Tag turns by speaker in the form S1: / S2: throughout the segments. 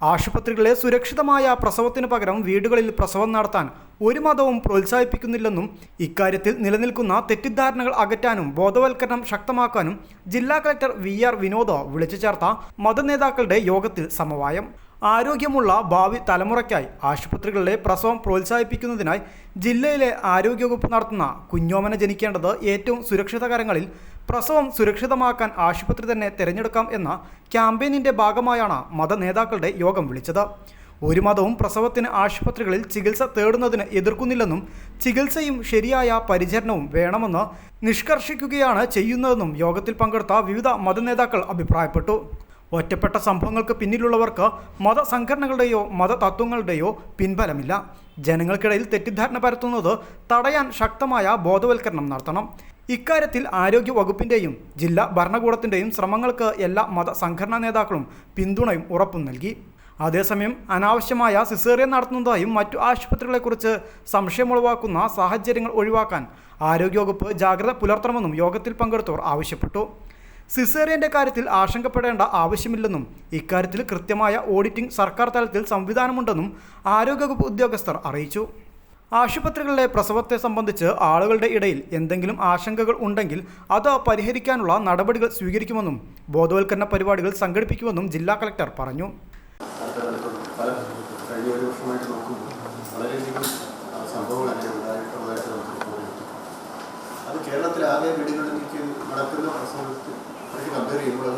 S1: ആശുപത്രികളിലെ സുരക്ഷിതമായ പ്രസവത്തിന് പകരം വീടുകളിൽ പ്രസവം നടത്താൻ ഒരു മതവും പ്രോത്സാഹിപ്പിക്കുന്നില്ലെന്നും ഇക്കാര്യത്തിൽ നിലനിൽക്കുന്ന തെറ്റിദ്ധാരണകൾ അകറ്റാനും ബോധവൽക്കരണം ശക്തമാക്കാനും ജില്ലാ കളക്ടർ വി ആർ വിനോദ വിളിച്ചു ചേർത്ത മതനേതാക്കളുടെ യോഗത്തിൽ സമവായം. ആരോഗ്യമുള്ള ഭാവി തലമുറയ്ക്കായി ആശുപത്രികളിലെ പ്രസവം പ്രോത്സാഹിപ്പിക്കുന്നതിനായി ജില്ലയിലെ ആരോഗ്യവകുപ്പ് നടത്തുന്ന കുഞ്ഞോമന ജനിക്കേണ്ടത് ഏറ്റവും സുരക്ഷിതകരങ്ങളിൽ പ്രസവം സുരക്ഷിതമാക്കാൻ ആശുപത്രി തന്നെ തിരഞ്ഞെടുക്കാം എന്ന ക്യാമ്പയിനിന്റെ ഭാഗമായാണ് മതനേതാക്കളുടെ യോഗം വിളിച്ചത്. ഒരു മതവും പ്രസവത്തിന് ആശുപത്രികളിൽ ചികിത്സ തേടുന്നതിന് എതിർക്കുന്നില്ലെന്നും ചികിത്സയും ശരിയായ പരിചരണവും വേണമെന്ന് നിഷ്കർഷിക്കുകയാണ് ചെയ്യുന്നതെന്നും യോഗത്തിൽ പങ്കെടുത്ത വിവിധ മതനേതാക്കൾ അഭിപ്രായപ്പെട്ടു. ഒറ്റപ്പെട്ട സംഭവങ്ങൾക്ക് പിന്നിലുള്ളവർക്ക് മതസംഘടനകളുടെയോ മതതത്വങ്ങളുടെയോ പിൻബലമില്ല. ജനങ്ങൾക്കിടയിൽ തെറ്റിദ്ധാരണ പരത്തുന്നത് തടയാൻ ശക്തമായ ബോധവൽക്കരണം നടത്തണം. ഇക്കാര്യത്തിൽ ആരോഗ്യ വകുപ്പിന്റെയും ജില്ലാ ഭരണകൂടത്തിന്റെയും ശ്രമങ്ങൾക്ക് എല്ലാ മത സംഘടനാ നേതാക്കളും പിന്തുണയും ഉറപ്പും നൽകി. അതേസമയം അനാവശ്യമായ സിസേറിയൻ നടത്തുന്നതായും മറ്റു ആശുപത്രികളെക്കുറിച്ച് സംശയമുളവാക്കുന്ന സാഹചര്യങ്ങൾ ഒഴിവാക്കാൻ ആരോഗ്യവകുപ്പ് ജാഗ്രത പുലർത്തണമെന്നും യോഗത്തിൽ പങ്കെടുത്തവർ ആവശ്യപ്പെട്ടു. സിസേറിയന്റെ കാര്യത്തിൽ ആശങ്കപ്പെടേണ്ട ആവശ്യമില്ലെന്നും ഇക്കാര്യത്തിൽ കൃത്യമായ ഓഡിറ്റിംഗ് സർക്കാർ തലത്തിൽ സംവിധാനമുണ്ടെന്നും ആരോഗ്യവകുപ്പ് ഉദ്യോഗസ്ഥർ അറിയിച്ചു. ആശുപത്രികളിലെ പ്രസവത്തെ സംബന്ധിച്ച് ആളുകളുടെ ഇടയിൽ എന്തെങ്കിലും ആശങ്കകൾ ഉണ്ടെങ്കിൽ അത് പരിഹരിക്കാനുള്ള നടപടികൾ സ്വീകരിക്കുമെന്നും ബോധവൽക്കരണ പരിപാടികൾ സംഘടിപ്പിക്കുമെന്നും ജില്ലാ കളക്ടർ പറഞ്ഞു.
S2: അത് നടക്കുന്ന അത്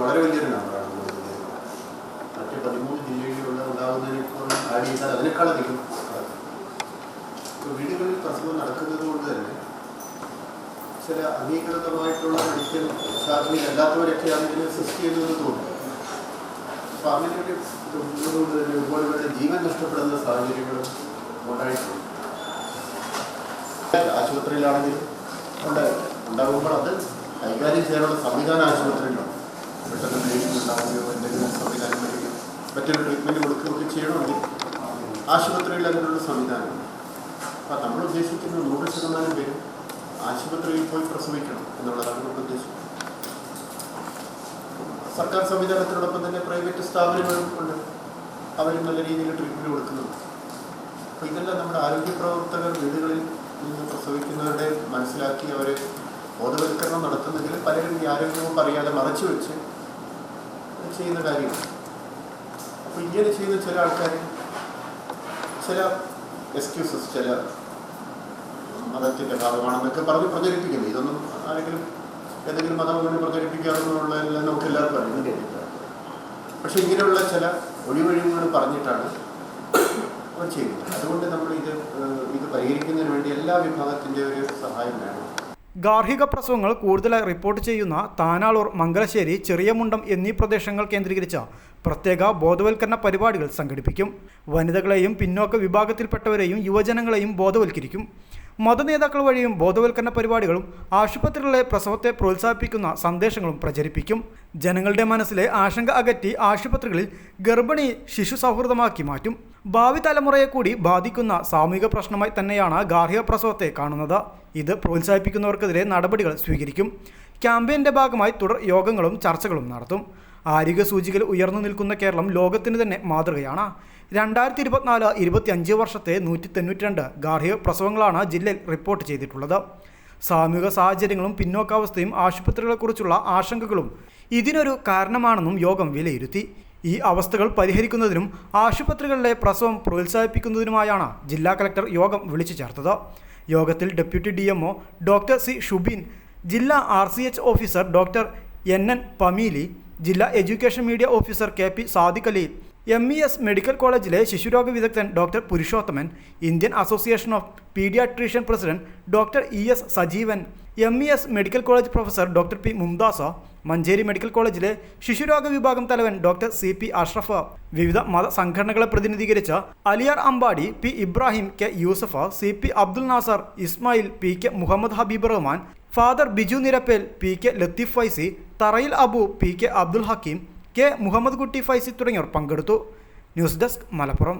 S2: വളരെ ഇപ്പോൾ വീടുകളിൽ പ്രസവം നടക്കുന്നത് കൊണ്ട് തന്നെ ചില അംഗീകൃതമായിട്ടുള്ള മെഡിക്കൽ ശാഖയിൽ അല്ലാത്തവരൊക്കെയാണ് ഇതിനെ സൃഷ്ടി ചെയ്തതെന്ന് തോന്നുന്നു. അപ്പോൾ അങ്ങനെയൊക്കെ ഉള്ളതുകൊണ്ട് തന്നെ ഒരുപാട് പേരുടെ ജീവൻ നഷ്ടപ്പെടുന്ന സാഹചര്യങ്ങളും ഉണ്ടായിട്ടുണ്ട്. ആശുപത്രിയിലാണെങ്കിലും ഉണ്ടാകും ഉണ്ടാകുമ്പോൾ അത് കൈകാര്യം ചെയ്യാനുള്ള സംവിധാനം ആശുപത്രിയിലുണ്ട്. പെട്ടെന്ന് ബ്ലീഡിംഗ് ഉണ്ടാവുകയോ എന്തെങ്കിലും സംവിധാനം വരികയോ മറ്റൊരു ട്രീറ്റ്മെന്റ് കൊടുക്കുകയൊക്കെ ചെയ്യണമെങ്കിൽ ആശുപത്രിയിൽ അതിനുള്ള സംവിധാനം അപ്പം നമ്മൾ ഉദ്ദേശിക്കുന്ന നൂറ് ശതമാനം പേരും ആശുപത്രിയിൽ പോയി പ്രസവിക്കണം എന്നുള്ളതാണ് നമ്മുടെ ഉദ്ദേശം. സർക്കാർ സംവിധാനത്തിനോടൊപ്പം തന്നെ പ്രൈവറ്റ് സ്ഥാപനങ്ങളും ഉണ്ട്. അവരും നല്ല രീതിയിൽ ട്രീറ്റ്മെന്റ് കൊടുക്കുന്നുണ്ട്. അപ്പോൾ ഇതെല്ലാം നമ്മുടെ ആരോഗ്യ പ്രവർത്തകർ വീടുകളിൽ നിന്ന് പ്രസവിക്കുന്നവരുടെ മനസ്സിലാക്കി അവരെ ബോധവൽക്കരണം നടത്തുന്നതിൽ പലരും ഈ ആരോഗ്യവും അറിയാതെ മറച്ചു വെച്ച് ചെയ്യുന്ന കാര്യമാണ്. അപ്പോൾ ഇങ്ങനെ ചെയ്യുന്ന ചില ആൾക്കാർ ചില എക്സ്ക്യൂസസ് ചില മതത്തിന്റെ ഭാഗമാണെന്നൊക്കെ പറഞ്ഞ് പ്രചരിപ്പിക്കുന്നു. ഇതൊന്നും ആരെങ്കിലും ഏതെങ്കിലും മതം അങ്ങനെ പ്രചരിപ്പിക്കാമെന്നുള്ളതെല്ലാം നമുക്ക് എല്ലാവർക്കും അറിയുന്ന കേട്ടിട്ടാണ് പക്ഷെ ഇങ്ങനെയുള്ള ചില ഒഴിവഴിവുകൾ പറഞ്ഞിട്ടാണ് അവർ ചെയ്യുന്നത്. അതുകൊണ്ട് നമ്മൾ ഇത് ഇത് പരിഹരിക്കുന്നതിന് വേണ്ടി എല്ലാ വിഭാഗത്തിന്റെ ഒരു സഹായം വേണം.
S1: ഗാർഹിക പ്രസവങ്ങൾ കൂടുതലായി റിപ്പോർട്ട് ചെയ്യുന്ന താനാളൂർ മംഗലശ്ശേരി ചെറിയമുണ്ടം എന്നീ പ്രദേശങ്ങൾ കേന്ദ്രീകരിച്ച പ്രത്യേക ബോധവൽക്കരണ പരിപാടികൾ സംഘടിപ്പിക്കും. വനിതകളെയും പിന്നോക്ക വിഭാഗത്തിൽപ്പെട്ടവരെയും യുവജനങ്ങളെയും ബോധവൽക്കരിക്കും. മതനേതാക്കൾ വഴിയും ബോധവൽക്കരണ പരിപാടികളും ആശുപത്രികളിലെ പ്രസവത്തെ പ്രോത്സാഹിപ്പിക്കുന്ന സന്ദേശങ്ങളും പ്രചരിപ്പിക്കും. ജനങ്ങളുടെ മനസ്സിലെ ആശങ്ക അകറ്റി ആശുപത്രികളിൽ ഗർഭിണി ശിശു സൗഹൃദമാക്കി മാറ്റും. ഭാവി തലമുറയെ കൂടി ബാധിക്കുന്ന സാമൂഹിക പ്രശ്നമായി തന്നെയാണ് ഗാർഹിക പ്രസവത്തെ കാണുന്നത്. ഇത് പ്രോത്സാഹിപ്പിക്കുന്നവർക്കെതിരെ നടപടികൾ സ്വീകരിക്കും. ക്യാമ്പയിന്റെ ഭാഗമായി തുടർ യോഗങ്ങളും ചർച്ചകളും നടത്തും. ആരോഗ്യ സൂചികയിൽ ഉയർന്നു നിൽക്കുന്ന കേരളം ലോകത്തിന് തന്നെ മാതൃകയാണ്. രണ്ടായിരത്തി ഇരുപത്തിനാല് ഇരുപത്തി അഞ്ച് വർഷത്തെ നൂറ്റി തൊണ്ണൂറ്റി രണ്ട് ഗാർഹിക പ്രസവങ്ങളാണ് ജില്ലയിൽ റിപ്പോർട്ട് ചെയ്തിട്ടുള്ളത്. സാമൂഹിക സാഹചര്യങ്ങളും പിന്നോക്കാവസ്ഥയും ആശുപത്രികളെക്കുറിച്ചുള്ള ആശങ്കകളും ഇതിനൊരു കാരണമാണെന്നും യോഗം വിലയിരുത്തി. ഈ അവസ്ഥകൾ പരിഹരിക്കുന്നതിനും ആശുപത്രികളിലെ പ്രസവം പ്രോത്സാഹിപ്പിക്കുന്നതിനുമായാണ് ജില്ലാ കലക്ടർ യോഗം വിളിച്ചു ചേർത്തത്. യോഗത്തിൽ deputy D MO doctor C Shubin ജില്ലാ R C H officer doctor N N Pamili ജില്ലാ education media officer K P Sadiq Ali M E S medical കോളേജിലെ ശിശുരോഗ വിദഗ്ധൻ doctor Purushothaman Indian association of paediatrician president doctor E S Sajeevan M E S medical college professor doctor P Mumtaz Manjeri medical കോളേജിലെ ശിശുരോഗ വിഭാഗം തലവൻ doctor C P Ashraf വിവിധ മത സംഘടനകളെ പ്രതിനിധീകരിച്ച Aliyar Ambadi P Ibrahim K Yusuf C P Abdul Nasar Ismail P K Muhammad Habeeb Rahman father Biju Nirappel P K Latheef Faizy Tharayil Abu P K Abdul Hakeem K Muhammad Kutty Faizy തുടങ്ങിയവർ പങ്കെടുത്തു. News desk Malappuram.